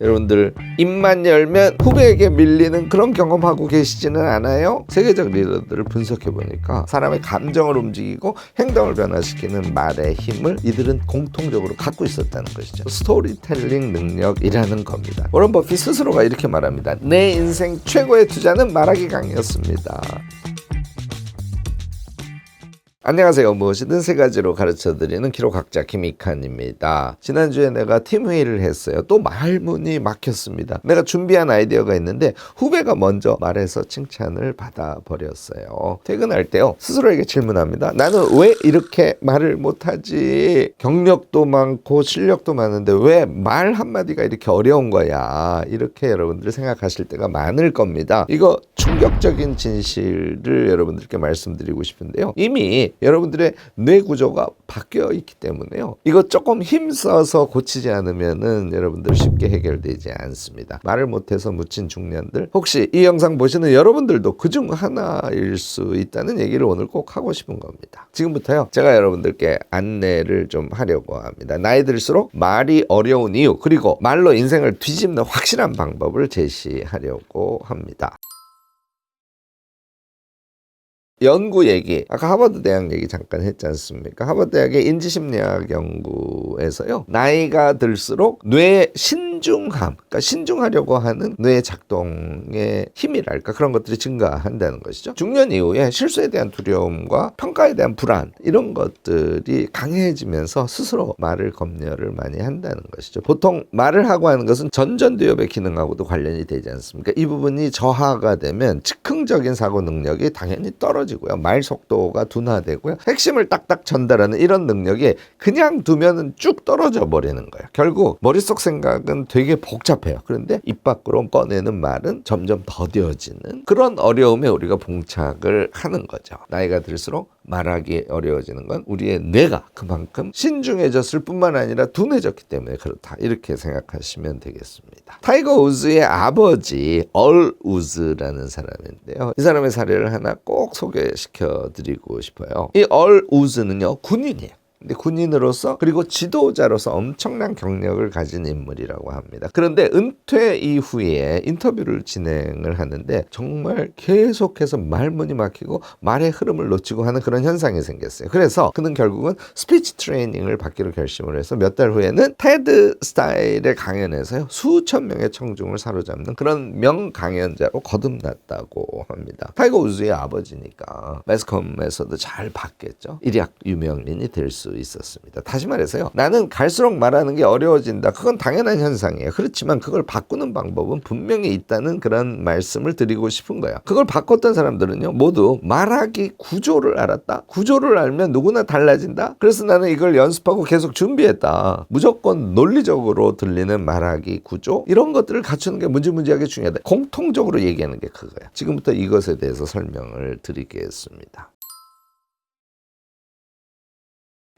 여러분들 입만 열면 후배에게 밀리는 그런 경험하고 계시지는 않아요? 세계적 리더들을 분석해 보니까 사람의 감정을 움직이고 행동을 변화시키는 말의 힘을 이들은 공통적으로 갖고 있었다는 것이죠. 스토리텔링 능력이라는 겁니다. 워런 버핏 스스로가 이렇게 말합니다. 내 인생 최고의 투자는 말하기 강이었습니다. 안녕하세요. 무엇이든 세 가지로 가르쳐 드리는 기록학자 김익환입니다. 지난주에 내가 팀 회의를 했어요. 또 말문이 막혔습니다. 내가 준비한 아이디어가 있는데 후배가 먼저 말해서 칭찬을 받아 버렸어요. 퇴근할 때요. 스스로에게 질문합니다. 나는 왜 이렇게 말을 못하지? 경력도 많고 실력도 많은데 왜 말 한마디가 이렇게 어려운 거야? 이렇게 여러분들 생각하실 때가 많을 겁니다. 이거 충격적인 진실을 여러분들께 말씀드리고 싶은데요. 이미 여러분들의 뇌 구조가 바뀌어 있기 때문에요. 이거 조금 힘써서 고치지 않으면은 여러분들 쉽게 해결되지 않습니다. 말을 못해서 묻힌 중년들 혹시 이 영상 보시는 여러분들도 그중 하나일 수 있다는 얘기를 오늘 꼭 하고 싶은 겁니다. 지금부터요. 제가 여러분들께 안내를 좀 하려고 합니다. 나이 들수록 말이 어려운 이유 그리고 말로 인생을 뒤집는 확실한 방법을 제시하려고 합니다. 연구 얘기 아까 하버드 대학 얘기 잠깐 했지 않습니까? 하버드 대학의 인지심리학 연구에서요 나이가 들수록 뇌 신중함, 그러니까 신중하려고 하는 뇌 작동의 힘이랄까 그런 것들이 증가한다는 것이죠. 중년 이후에 실수에 대한 두려움과 평가에 대한 불안 이런 것들이 강해지면서 스스로 말을 검열을 많이 한다는 것이죠. 보통 말을 하고 하는 것은 전전두엽의 기능하고도 관련이 되지 않습니까? 이 부분이 저하가 되면 즉흥적인 사고 능력이 당연히 떨어지 고요. 말 속도가 둔화되고요. 핵심을 딱딱 전달하는 이런 능력이 그냥 두면은 쭉 떨어져 버리는 거예요. 결국 머릿속 생각은 되게 복잡해요. 그런데 입 밖으로 꺼내는 말은 점점 더뎌지는 그런 어려움에 우리가 봉착을 하는 거죠. 나이가 들수록 말하기 어려워지는 건 우리의 뇌가 그만큼 신중해졌을 뿐만 아니라 둔해졌기 때문에 그렇다. 이렇게 생각하시면 되겠습니다. 타이거 우즈의 아버지 얼 우즈라는 사람인데요. 이 사람의 사례를 하나 꼭 소개 시켜 드리고 싶어요. 이 얼 우즈는요, 군인이에요. 근데 군인으로서 그리고 지도자로서 엄청난 경력을 가진 인물이라고 합니다. 그런데 은퇴 이후에 인터뷰를 진행을 하는데 정말 계속해서 말문이 막히고 말의 흐름을 놓치고 하는 그런 현상이 생겼어요. 그래서 그는 결국은 스피치 트레이닝을 받기로 결심을 해서 몇 달 후에는 테드 스타일의 강연에서요 수천 명의 청중을 사로잡는 그런 명 강연자로 거듭났다고 합니다. 타이거 우즈의 아버지니까 매스컴에서도 잘 봤겠죠. 일약 유명인이 될 수 있었습니다. 다시 말해서요. 나는 갈수록 말하는 게 어려워진다. 그건 당연한 현상이에요. 그렇지만 그걸 바꾸는 방법은 분명히 있다는 그런 말씀을 드리고 싶은 거예요. 그걸 바꿨던 사람들은요. 모두 말하기 구조를 알았다. 구조를 알면 누구나 달라진다. 그래서 나는 이걸 연습하고 계속 준비했다. 무조건 논리적으로 들리는 말하기 구조 이런 것들을 갖추는 게 문지문지하게 중요하다. 공통적으로 얘기하는 게 그거예요. 지금부터 이것에 대해서 설명을 드리겠습니다.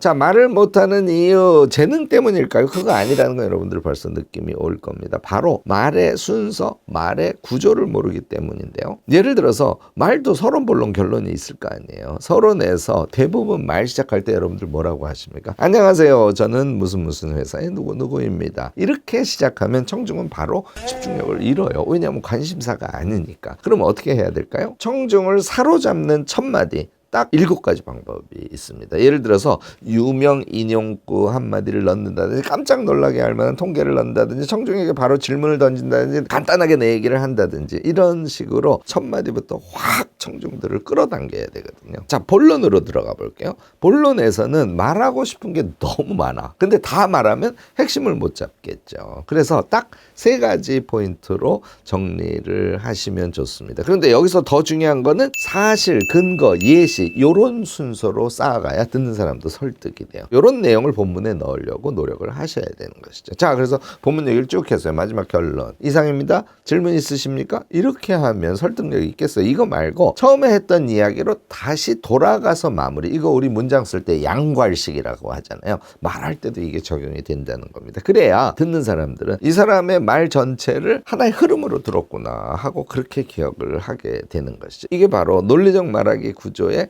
자, 말을 못하는 이유, 재능 때문일까요? 그거 아니라는 거 여러분들 벌써 느낌이 올 겁니다. 바로 말의 순서, 말의 구조를 모르기 때문인데요. 예를 들어서 말도 서론 본론 결론이 있을 거 아니에요. 서론에서 대부분 말 시작할 때 여러분들 뭐라고 하십니까? 안녕하세요. 저는 무슨 무슨 회사의 누구누구입니다. 이렇게 시작하면 청중은 바로 집중력을 잃어요. 왜냐하면 관심사가 아니니까. 그럼 어떻게 해야 될까요? 청중을 사로잡는 첫 마디, 딱 일곱 가지 방법이 있습니다. 예를 들어서 유명 인용구 한마디를 넣는다든지 깜짝 놀라게 할 만한 통계를 넣는다든지 청중에게 바로 질문을 던진다든지 간단하게 내 얘기를 한다든지 이런 식으로 첫 마디부터 확 청중들을 끌어당겨야 되거든요. 자 본론으로 들어가 볼게요. 본론에서는 말하고 싶은 게 너무 많아. 근데 다 말하면 핵심을 못 잡겠죠. 그래서 딱 세 가지 포인트로 정리를 하시면 좋습니다. 그런데 여기서 더 중요한 거는 사실, 근거, 예시 요런 순서로 쌓아가야 듣는 사람도 설득이 돼요. 요런 내용을 본문에 넣으려고 노력을 하셔야 되는 것이죠. 자, 그래서 본문 얘기를 쭉 했어요. 마지막 결론. 이상입니다. 질문 있으십니까? 이렇게 하면 설득력이 있겠어요. 이거 말고 처음에 했던 이야기로 다시 돌아가서 마무리. 이거 우리 문장 쓸 때 양괄식이라고 하잖아요. 말할 때도 이게 적용이 된다는 겁니다. 그래야 듣는 사람들은 이 사람의 말 전체를 하나의 흐름으로 들었구나 하고 그렇게 기억을 하게 되는 것이죠. 이게 바로 논리적 말하기 구조의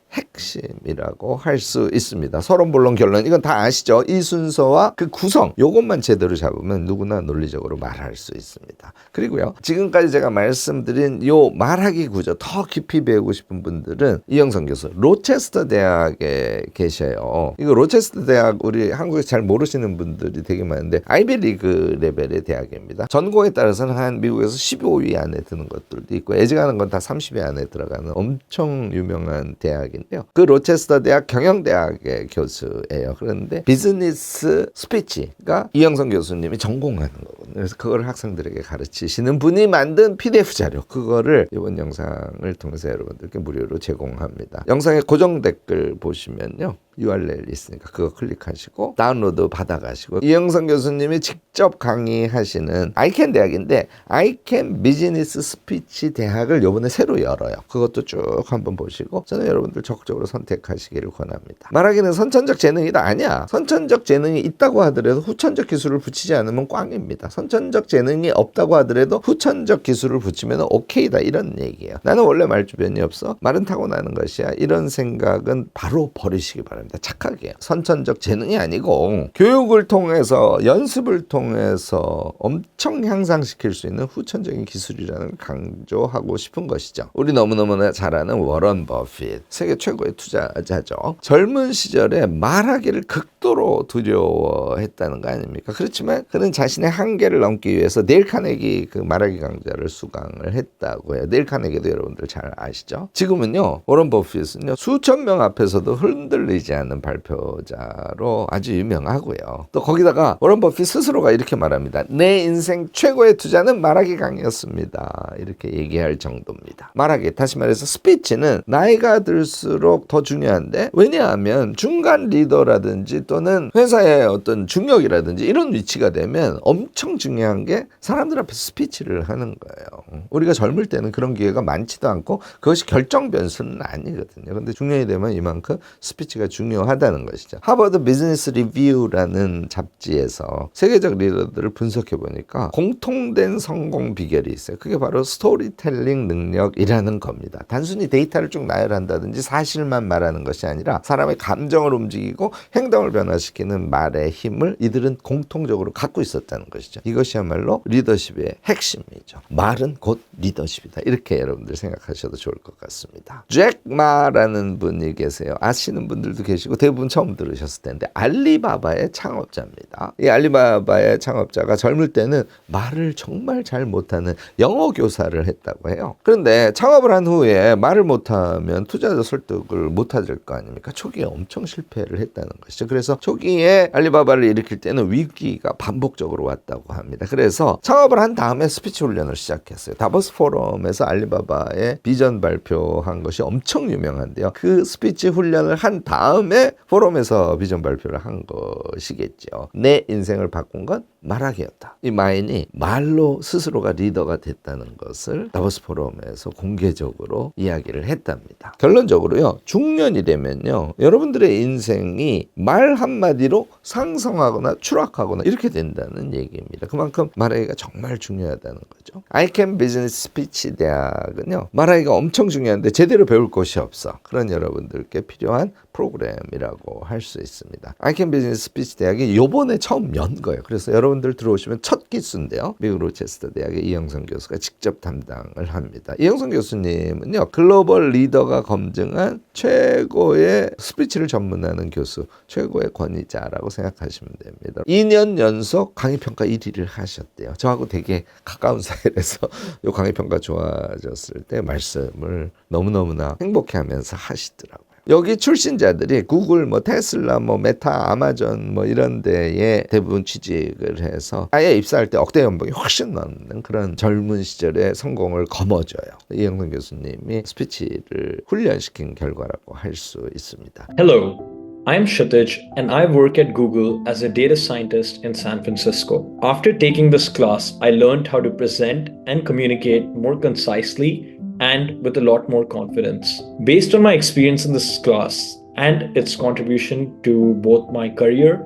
핵심이라고 할 수 있습니다. 서론 본론 결론 이건 다 아시죠? 이 순서와 그 구성 요것만 제대로 잡으면 누구나 논리적으로 말할 수 있습니다. 그리고요 지금까지 제가 말씀드린 요 말하기 구조 더 깊이 배우고 싶은 분들은 이영선 교수 로체스터 대학에 계셔요. 이거 로체스터 대학 우리 한국에서 잘 모르시는 분들이 되게 많은데 아이비리그 레벨의 대학입니다. 전공에 따라서는 한 미국에서 15위 안에 드는 것들도 있고 애지가는 건 다 30위 안에 들어가는 엄청 유명한 대학인 데요. 그 로체스터 대학 경영대학의 교수예요. 그런데 비즈니스 스피치가 이영선 교수님이 전공하는 거거든요. 그래서 그걸 학생들에게 가르치시는 분이 만든 PDF 자료 그거를 이번 영상을 통해서 여러분들께 무료로 제공합니다. 영상의 고정 댓글 보시면요. URL 있으니까 그거 클릭하시고 다운로드 받아가시고 이영선 교수님이 직접 강의하시는 아이캔 대학인데 아이캔 비즈니스 스피치 대학을 요번에 새로 열어요. 그것도 쭉 한번 보시고 저는 여러분들 적극적으로 선택하시기를 권합니다. 말하기는 선천적 재능이다 아니야. 선천적 재능이 있다고 하더라도 후천적 기술을 붙이지 않으면 꽝입니다. 선천적 재능이 없다고 하더라도 후천적 기술을 붙이면 오케이다 이런 얘기예요. 나는 원래 말주변이 없어. 말은 타고나는 것이야. 이런 생각은 바로 버리시기 바랍니다. 겁니다. 착하게. 선천적 재능이 아니고 교육을 통해서 연습을 통해서 엄청 향상시킬 수 있는 후천적인 기술이라는 걸 강조하고 싶은 것이죠. 우리 너무너무나 잘 아는 워런 버핏. 세계 최고의 투자자죠. 젊은 시절에 말하기를 극도로 두려워했다는 거 아닙니까? 그렇지만 그는 자신의 한계를 넘기 위해서 네일 카네기 그 말하기 강좌를 수강을 했다고 해요. 네일 카네기도 여러분들 잘 아시죠? 지금은요. 워런 버핏은요. 수천 명 앞에서도 흔들리지 되지 않는 발표자로 아주 유명하고요. 또 거기다가 워런 버핏 스스로가 이렇게 말합니다. 내 인생 최고의 투자는 말하기 강의였습니다. 이렇게 얘기할 정도입니다. 말하기 다시 말해서 스피치는 나이가 들수록 더 중요한데 왜냐하면 중간 리더라든지 또는 회사의 어떤 중역이라든지 이런 위치가 되면 엄청 중요한 게 사람들 앞에서 스피치를 하는 거예요. 우리가 젊을 때는 그런 기회가 많지도 않고 그것이 결정 변수는 아니거든요. 근데 중년이 되면 이만큼 스피치가 중요해요. 중요하다는 것이죠. 하버드 비즈니스 리뷰라는 잡지에서 세계적 리더들을 분석해 보니까 공통된 성공 비결이 있어요. 그게 바로 스토리텔링 능력이라는 겁니다. 단순히 데이터를 쭉 나열한다든지 사실만 말하는 것이 아니라 사람의 감정을 움직이고 행동을 변화시키는 말의 힘을 이들은 공통적으로 갖고 있었다는 것이죠. 이것이야말로 리더십의 핵심이죠. 말은 곧 리더십이다. 이렇게 여러분들 생각하셔도 좋을 것 같습니다. 잭 마라는 분이 계세요. 아시는 분들도 계 시고 대부분 처음 들으셨을 텐데 알리바바의 창업자입니다. 이 알리바바의 창업자가 젊을 때는 말을 정말 잘 못하는 영어 교사를 했다고 해요. 그런데 창업을 한 후에 말을 못하면 투자자 설득을 못하실 거 아닙니까? 초기에 엄청 실패를 했다는 것이죠. 그래서 초기에 알리바바를 일으킬 때는 위기가 반복적으로 왔다고 합니다. 그래서 창업을 한 다음에 스피치 훈련을 시작했어요. 다보스 포럼에서 알리바바의 비전 발표한 것이 엄청 유명한데요. 그 스피치 훈련을 한 다음 다음에 포럼에서 비전 발표를 한 것이겠죠. 내 인생을 바꾼 건 말하기였다. 이 마인이 말로 스스로가 리더가 됐다는 것을 다보스 포럼에서 공개적으로 이야기를 했답니다. 결론적으로요, 중년이 되면요, 여러분들의 인생이 말 한마디로 상승하거나 추락하거나 이렇게 된다는 얘기입니다. 그만큼 말하기가 정말 중요하다는 거죠. 아이캔 비즈니스 스피치 대학은요, 말하기가 엄청 중요한데 제대로 배울 곳이 없어. 그런 여러분들께 필요한 프로그램이라고 할 수 있습니다. 아이캔 비즈니스 스피치 대학이 요번에 처음 연 거예요. 그래서 여러분 여러분들 들어오시면 첫 기수인데요. 미국 로체스터 대학의 이영선 교수가 직접 담당을 합니다. 이영선 교수님은요. 글로벌 리더가 검증한 최고의 스피치를 전문하는 교수, 최고의 권위자라고 생각하시면 됩니다. 2년 연속 강의평가 1위를 하셨대요. 저하고 되게 가까운 사이라서 요 강의평가 좋아졌을 때 말씀을 너무너무나 행복해 하면서 하시더라고요. 여기 출신자들이 구글, 뭐 테슬라, 뭐 메타, 아마존 뭐 이런 데에 대부분 취직을 해서 아예 입사할 때 억대 연봉이 훨씬 넘는 그런 젊은 시절의 성공을 거머쥐어요. 이영선 교수님이 스피치를 훈련시킨 결과라고 할 수 있습니다. Hello. I'm Kshitij and I work at Google as a data scientist in San Francisco. After taking this class, I learned how to present and communicate more concisely and with a lot more confidence. Based on my experience in this class and its contribution to both my career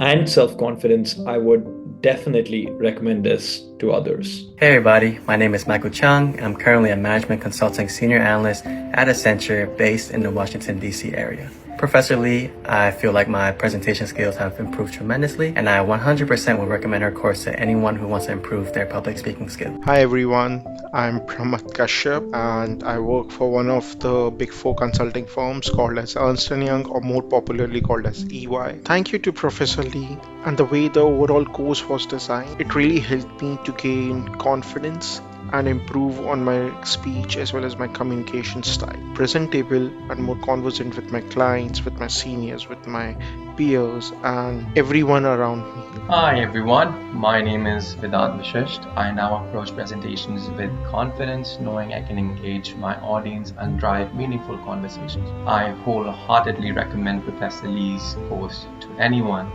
and self confidence, I would definitely recommend this to others. Hey everybody, my name is Michael Chung. I'm currently a management consulting senior analyst at Accenture based in the Washington DC area. Professor Lee, I feel like my presentation skills have improved tremendously and I 100% would recommend her course to anyone who wants to improve their public speaking skills. Hi everyone, I'm Pramad Kashyap and I work for one of the big four consulting firms called as Ernst & Young or more popularly called as EY. Thank you to Professor Lee and the way the overall course was designed. It really helped me to gain confidence and improve on my speech as well as my communication style. Presentable and more conversant with my clients, with my seniors, with my peers and everyone around me. Hi everyone, my name is Vedant Vishisht. I now approach presentations with confidence, knowing I can engage my audience and drive meaningful conversations. I wholeheartedly recommend Professor Lee's course to anyone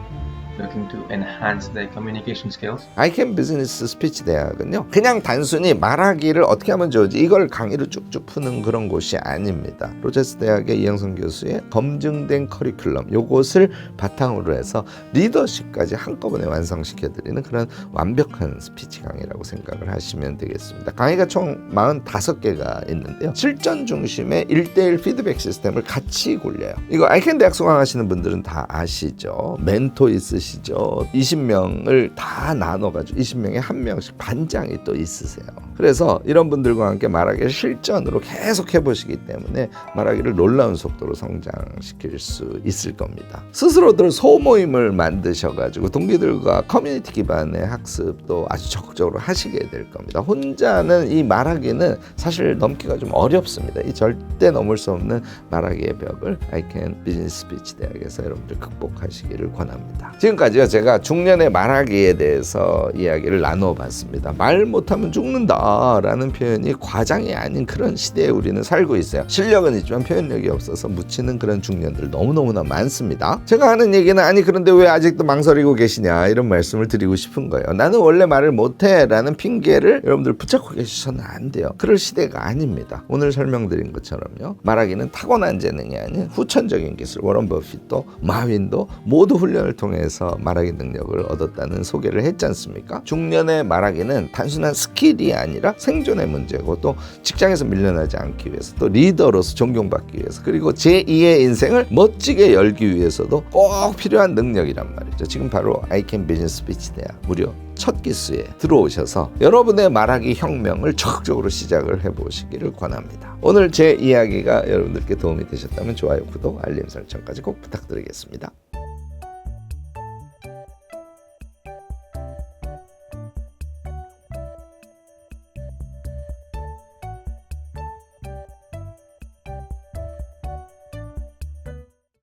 looking to enhance their communication skills. 아이캔 비즈니스 스피치 대학은요 그냥 단순히 말하기를 어떻게 하면 좋을지 이걸 강의로 쭉쭉 푸는 그런 곳이 아닙니다. 로제스 대학의 이영선 교수의 검증된 커리큘럼 요것을 바탕으로 해서 리더십까지 한꺼번에 완성시켜 드리는 그런 완벽한 스피치 강의라고 생각을 하시면 되겠습니다. 강의가 총 45개가 있는데요. 실전 중심의 1대1 피드백 시스템을 같이 굴려요. 이거 아이캔 대학 수강하시는 분들은 다 아시죠? 멘토 있으시 죠. 20명을 다 나눠가지고 20명에 한 명씩 반장이 또 있으세요. 그래서 이런 분들과 함께 말하기를 실전으로 계속 해보시기 때문에 말하기를 놀라운 속도로 성장시킬 수 있을 겁니다. 스스로들 소모임을 만드셔가지고 동기들과 커뮤니티 기반의 학습도 아주 적극적으로 하시게 될 겁니다. 혼자는 이 말하기는 사실 넘기가 좀 어렵습니다. 이 절대 넘을 수 없는 말하기의 벽을 아이캔 비즈니스 스피치 대학에서 여러분들 극복하시기를 권합니다. 지금 까지요 제가 중년의 말하기에 대해서 이야기를 나눠봤습니다. 말 못하면 죽는다라는 표현이 과장이 아닌 그런 시대에 우리는 살고 있어요. 실력은 있지만 표현력이 없어서 묻히는 그런 중년들 너무너무나 많습니다. 제가 하는 얘기는 아니 그런데 왜 아직도 망설이고 계시냐 이런 말씀을 드리고 싶은 거예요. 나는 원래 말을 못해 라는 핑계를 여러분들 붙잡고 계셔서는 안 돼요. 그럴 시대가 아닙니다. 오늘 설명드린 것처럼요. 말하기는 타고난 재능이 아닌 후천적인 기술 워런 버핏도 마윈도 모두 훈련을 통해서 말하기 능력을 얻었다는 소개를 했지 않습니까 중년의 말하기는 단순한 스킬이 아니라 생존의 문제고 또 직장에서 밀려나지 않기 위해서 또 리더로서 존경받기 위해서 그리고 제2의 인생을 멋지게 열기 위해서도 꼭 필요한 능력이란 말이죠. 지금 바로 아이캔 비즈니스 스피치 대학 무려 첫 기수에 들어오셔서 여러분의 말하기 혁명을 적극적으로 시작을 해보시기를 권합니다. 오늘 제 이야기가 여러분들께 도움이 되셨다면 좋아요, 구독, 알림 설정까지 꼭 부탁드리겠습니다.